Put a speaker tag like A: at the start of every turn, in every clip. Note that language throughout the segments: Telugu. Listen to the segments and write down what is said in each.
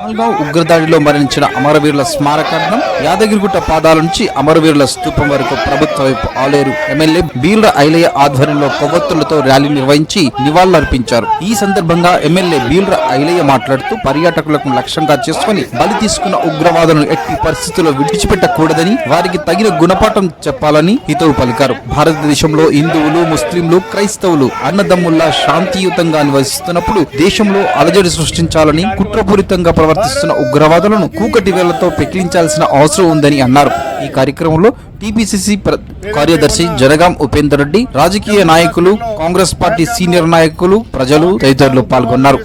A: పహల్గాం ఉగ్రదాడిలో మరణించిన అమరవీరుల స్మారకార్థం యాదగిరిగుట్ట పాదాల నుంచి అమరవీరుల స్థూపం వరకు ప్రభుత్వ వైపు ఆలేరు ఎమ్మెల్యే బీర్ల ఐలయ్య ఆధ్వర్యంలో కొవ్వొత్తులతో ర్యాలీ నిర్వహించి నివాళులర్పించారు. ఈ సందర్భంగా ఎమ్మెల్యే బీర్ల ఐలయ్య మాట్లాడుతూ పర్యాటకులకు లక్ష్యంగా చేసుకుని బలి తీసుకున్న ఉగ్రవాదులను ఎట్టి పరిస్థితుల్లో విడిచిపెట్టకూడదని వారికి తగిన గుణపాఠం చెప్పాలని హితవు పలికారు. భారతదేశంలో హిందువులు ముస్లింలు క్రైస్తవులు అన్నదమ్ముల్లా శాంతియుతంగా నివసిస్తున్నప్పుడు దేశంలో అలజడి సృష్టించాలని కుట్రపూరితంగా ప్రవర్తిస్తున్న ఉగ్రవాదులను కూకటి వేళ్ళతో పెకిలించాల్సిన అవసరం ఉందని అన్నారు ఈ కార్యక్రమంలో టీపీసీసీ కార్యదర్శి జనగాం ఉపేందర్ రెడ్డి రాజకీయ నాయకులు కాంగ్రెస్ పార్టీ సీనియర్ నాయకులు ప్రజలు తదితరులు పాల్గొన్నారు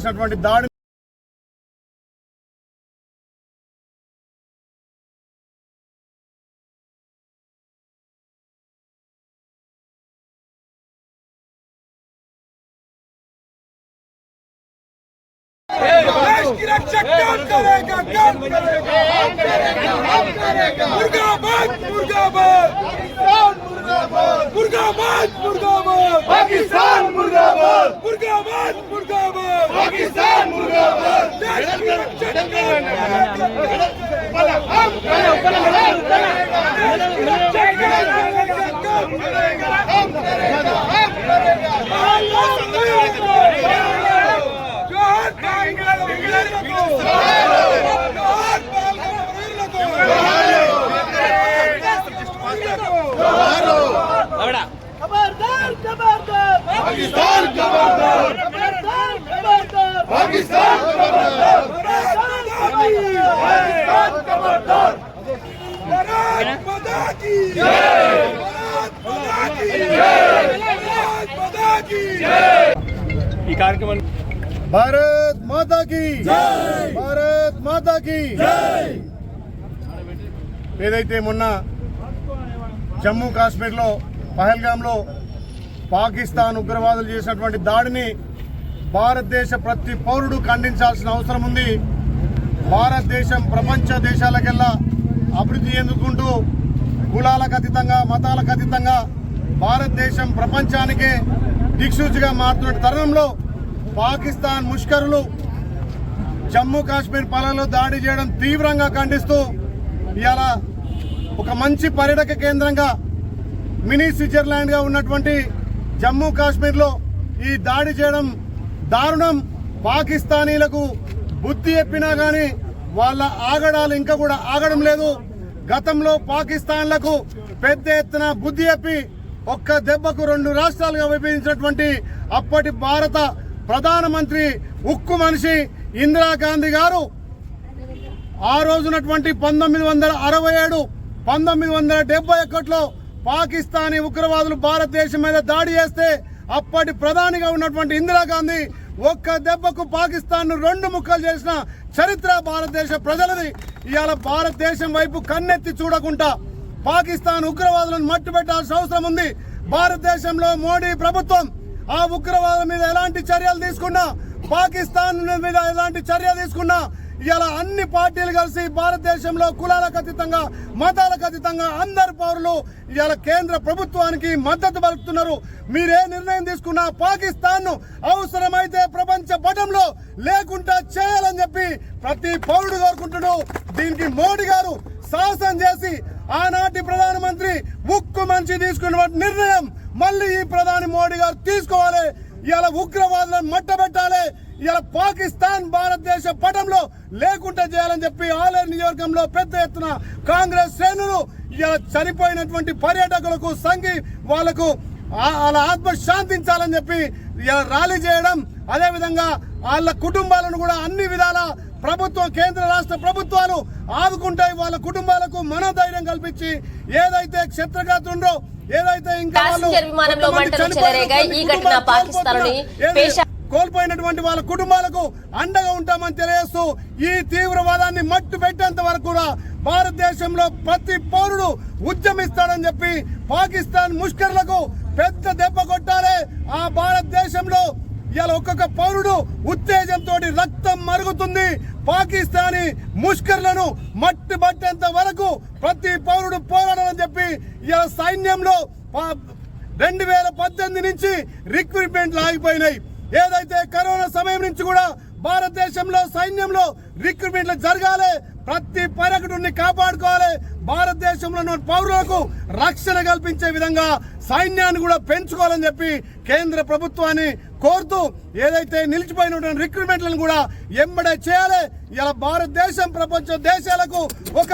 B: Hey! దాడి
C: देश की रक्षा कौन करेगा कौन करेगा हम करेगा हम करेगा मुर्गाबाद मुर्गाबाद मुर्गाबाद मुर्गाबाद पाकिस्तान मुर्गाबाद मुर्गाबाद मुर्गाबाद पाकिस्तान मुर्गाबाद देश की रक्षा कौन करेगा हम करेगा हम करेगा
B: ఈ కార్యక్రమం భారత్ మాతా కి భారత్ మాతా కి ఏదైతే మొన్న జమ్మూ కాశ్మీర్లో పహల్గాంలో పాకిస్తాన్ ఉగ్రవాదులు చేసినటువంటి దాడిని భారతదేశ ప్రతి పౌరుడు ఖండించాల్సిన అవసరం ఉంది. భారతదేశం ప్రపంచ దేశాలకెల్లా అభివృద్ధి చెందుకుంటూ కులాలకు అతీతంగా మతాలకు అతీతంగా భారతదేశం ప్రపంచానికే దిక్సూచిగా మారుతున్న తరుణంలో పాకిస్తాన్ ముష్కరులు జమ్మూ కాశ్మీర్ పాలనలో దాడి చేయడం తీవ్రంగా ఖండిస్తూ ఇవాళ ఒక మంచి పర్యాటక కేంద్రంగా మినీ స్విట్జర్లాండ్గా ఉన్నటువంటి జమ్మూ కాశ్మీర్లో ఈ దాడి చేయడం దారుణం. పాకిస్తానీలకు బుద్ధి చెప్పినా కానీ వాళ్ళ ఆగడాలు ఇంకా కూడా ఆగడం లేదు. గతంలో పాకిస్తాన్లకు పెద్ద ఎత్తున బుద్ధి చెప్పి ఒక్క దెబ్బకు రెండు రాష్ట్రాలుగా విభజించినటువంటి అప్పటి భారత ప్రధానమంత్రి ఉక్కు మనిషి ఇందిరాగాంధీ గారు ఆ రోజునటువంటి పంతొమ్మిది వందల అరవై ఏడు పంతొమ్మిది వందల డెబ్బై ఒకటిలో పాకిస్తానీ ఉగ్రవాదులు భారతదేశం మీద దాడి చేస్తే అప్పటి ప్రధానిగా ఉన్నటువంటి ఇందిరాగాంధీ ఒక్క దెబ్బకు పాకిస్తాన్ను రెండు ముక్కలు చేసిన చరిత్ర భారతదేశ ప్రజలది. ఇవాళ భారతదేశం వైపు కన్నెత్తి చూడకుండా పాకిస్తాన్ ఉగ్రవాదులను మట్టుబెట్టాల్సిన అవసరం ఉంది. భారతదేశంలో మోడీ ప్రభుత్వం ఆ ఉగ్రవాదం మీద ఎలాంటి చర్యలు తీసుకున్నా పాకిస్తాన్ మీద ఎలాంటి చర్య తీసుకున్నా ఇలా అన్ని పార్టీలు కలిసి భారతదేశంలో కులాలకు అతీతంగా మతాలకు అతీతంగా అందరు పౌరులు ఇలా కేంద్ర ప్రభుత్వానికి మద్దతు పలుకుతున్నారు. మీరే నిర్ణయం తీసుకున్నా పాకిస్తాన్ను అవసరమైతే ప్రపంచ పటంలో లేకుండా చేయాలని చెప్పి ప్రతి పౌరుడు కోరుకుంటున్నాడు. దీనికి మోడీ గారు సాహసం చేసి ఆనాటి ప్రధానమంత్రి ఉక్కు మంచి తీసుకున్న నిర్ణయం మళ్ళీ ఈ ప్రధాని మోడీ గారు తీసుకోవాలి. ఇలా ఉగ్రవాదులను మట్టబెట్టాలి. ఇలా పాకిస్తాన్ భారతదేశ పటంలో లేకుండా చేయాలని చెప్పి ఆలేరు నియోజకవర్గంలో పెద్ద ఎత్తున కాంగ్రెస్ శ్రేణులు ఇలా చనిపోయినటువంటి పర్యాటకులకు సంఘి వాళ్ళకు వాళ్ళ ఆత్మ శాంతించాలని చెప్పి ర్యాలీ చేయడం అదేవిధంగా వాళ్ళ కుటుంబాలను కూడా అన్ని విధాల ప్రభుత్వం కేంద్ర రాష్ట్ర ప్రభుత్వాలు ఆదుకుంటాయి వాళ్ళ కుటుంబాలకు మనోధైర్యం కల్పించి ఏదైతే క్షత్రఘాతుండో ఏదైతే ఇంకా వాళ్ళు కోల్పోయినటువంటి వాళ్ళ కుటుంబాలకు అండగా ఉంటామని తెలియజేస్తూ ఈ తీవ్రవాదాన్ని మట్టు పెట్టేంత వరకు కూడా భారతదేశంలో ప్రతి పౌరుడు ఉద్యమిస్తాడని చెప్పి పాకిస్తాన్ ముష్కర్లకు పెద్ద దెబ్బ కొట్టాలి ఆ భారతదేశంలో. ఇలా ఒక్కొక్క పౌరుడు ఉత్తేజంతో రక్తం మరుగుతుంది. పాకిస్తానీ ముష్కర్లను మట్టి పట్టేంత వరకు ప్రతి పౌరుడు పోరాడాలని చెప్పి ఇలా సైన్యంలో రెండు వేల పద్దెనిమిది నుంచి రిక్రూట్మెంట్లు ఆగిపోయినాయి. ఏదైతే కరోనా సమయం నుంచి కూడా భారతదేశంలో సైన్యంలో రిక్రూట్మెంట్లు జరగాలి ప్రతి పర్యటకుడిని కాపాడుకోవాలి భారతదేశంలో పౌరులకు రక్షణ కల్పించే విధంగా సైన్యాన్ని కూడా పెంచుకోవాలని చెప్పి కేంద్ర ప్రభుత్వాన్ని కోరుతూ ఏదైతే నిలిచిపోయినటువంటి రిక్రూట్మెంట్లను కూడా ఎంబడే చేయాలి. ఇలా భారతదేశం ప్రపంచ దేశాలకు ఒక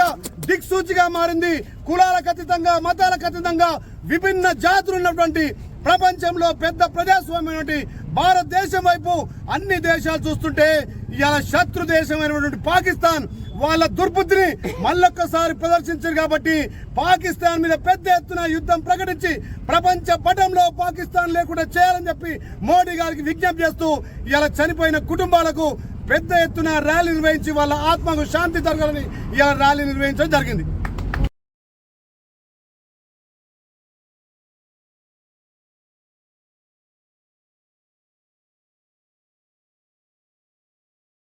B: దిక్సూచిగా మారింది. కులాలకు అతీతంగా మతాలకు అతీతంగా విభిన్న జాతులు ఉన్నటువంటి ప్రపంచంలో పెద్ద ప్రజాస్వామ్యమైనటువంటి భారతదేశం వైపు అన్ని దేశాలు చూస్తుంటే ఇలా శత్రు దేశమైనటువంటి పాకిస్తాన్ వాళ్ళ దుర్బుద్ధిని మళ్ళొక్కసారి ప్రదర్శించారు కాబట్టి పాకిస్తాన్ మీద పెద్ద ఎత్తున యుద్ధం ప్రకటించి ప్రపంచ పటంలో పాకిస్తాన్ లేకుండా చేయాలని చెప్పి మోడీ గారికి విజ్ఞప్తి చేస్తూ ఇలా చనిపోయిన కుటుంబాలకు పెద్ద ఎత్తున ర్యాలీ నిర్వహించి వాళ్ళ ఆత్మకు శాంతి జరగాలని ఇలా ర్యాలీ నిర్వహించడం జరిగింది.